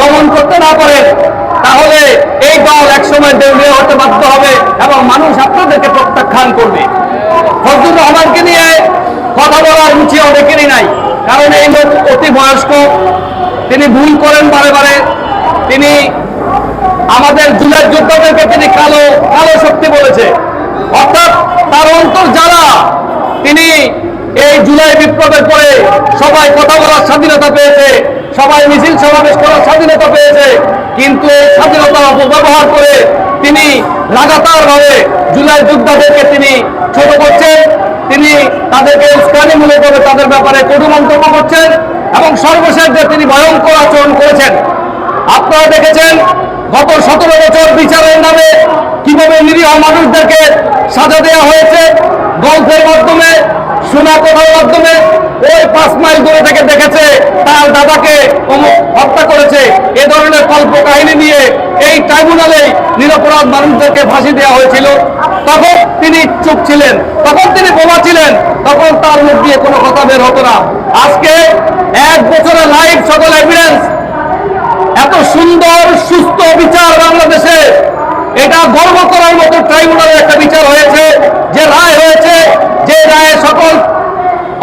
দমন করতে না পারেন তাহলে এই দল একসময় দেউলিয়া হতে বাধ্য হবে এবং মানুষ আপনাদেরকে প্রত্যাখ্যান করবে। ফজলুর রহমানকে নিয়ে কথা বলার রুচি অনেকেরই নাই, কারণ এই লোক অতি বয়স্ক, তিনি ভুল করেন বারে বারে, তিনি আমাদের জুলাই যোদ্ধাদেরকে তিনি কালো কালো শক্তি বলেছে। অর্থাৎ তার অন্তর যারা তিনি এই জুলাই বিপ্লবের পরে সবাই কথা বলার স্বাধীনতা পেয়েছে। সবাই মিছিল সমাবেশ করার স্বাধীনতা পেয়েছে। কিন্তু এই স্বাধীনতা অপব্যবহার করে তিনি লাগাতার ভাবে জুলাই যোদ্ধাদেরকে তিনি ছোট করছেন, তিনি তাদেরকে উস্কানিমূলকভাবে তাদের ব্যাপারে কটু মন্তব্য করছেন এবং সর্বশেষ যে তিনি ভয়ঙ্কর আচরণ করেছেন। আপনারা দেখেছেন গত সতেরো বছর বিচারের নামে কীভাবে নিরীহ মানুষদেরকে সাজা দেওয়া হয়েছে। গল্পের মাধ্যমে, শোনা কথার মাধ্যমে, ওই পাঁচ দাদাকে হত্যা করেছে। এ ধরনের কল্প কাহিনী নিয়ে এই ট্রাইব্যুনালে নিরপরাধ মানুষদেরকে ফাঁসি দেওয়া হয়েছিল। তখন তিনি চুপ ছিলেন। তখন তিনি বোমা ছিলেন। তখন তার মুখ দিয়ে কোনো কথা বের হতো না। আজকে এক বছরের লাইভ সকল এভিডেন্স এত সুন্দর, সুস্থ বিচার বাংলাদেশে। এটা গর্ব করার মতো ট্রাইব্যুনালের একটা বিচার হয়েছে যে রায় হয়েছে যে রায়ে সকল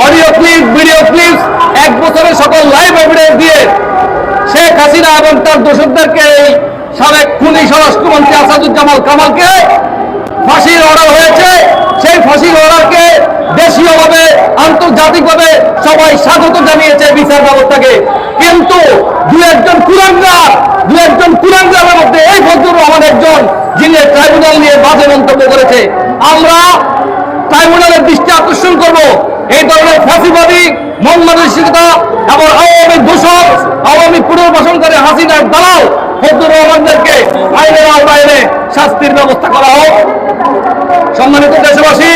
অডিও ক্লিপ ভিডিও ক্লিপস বছরের সকল লাইভ এভিডেন্স দিয়ে শেখ হাসিনা এবং তার দোষকদেরকে এই সাবেক খুনি স্বরাষ্ট্রমন্ত্রী আসাদুজ্জামাল কামালকে ফাঁসির অর্ডার হয়েছে। সেই ফাঁসির অর্ডারকে দেশীয়ভাবে, আন্তর্জাতিকভাবে সবাই স্বাগত জানিয়েছে বিচার ব্যবস্থাকে। কিন্তু দু একজন কুলাঙ্গার দু একজন কুলাঙ্গারের মধ্যে এই ফজলুর রহমান একজন, যিনি ট্রাইব্যুনাল নিয়ে বাজে মন্তব্য করেছে। আমরা ট্রাইব্যুনালের দৃষ্টি আকর্ষণ করব। এই ধরনের ফাঁসিবাদী মন মানসিকতা এবং আওয়ামী দূষণ আওয়ামী পুনর্বাসনকারী হাসিনার দালাল ফজলুর রহমানদেরকে আইনের আওতায় এনে শাস্তির ব্যবস্থা করা হোক। সম্মানিত দেশবাসী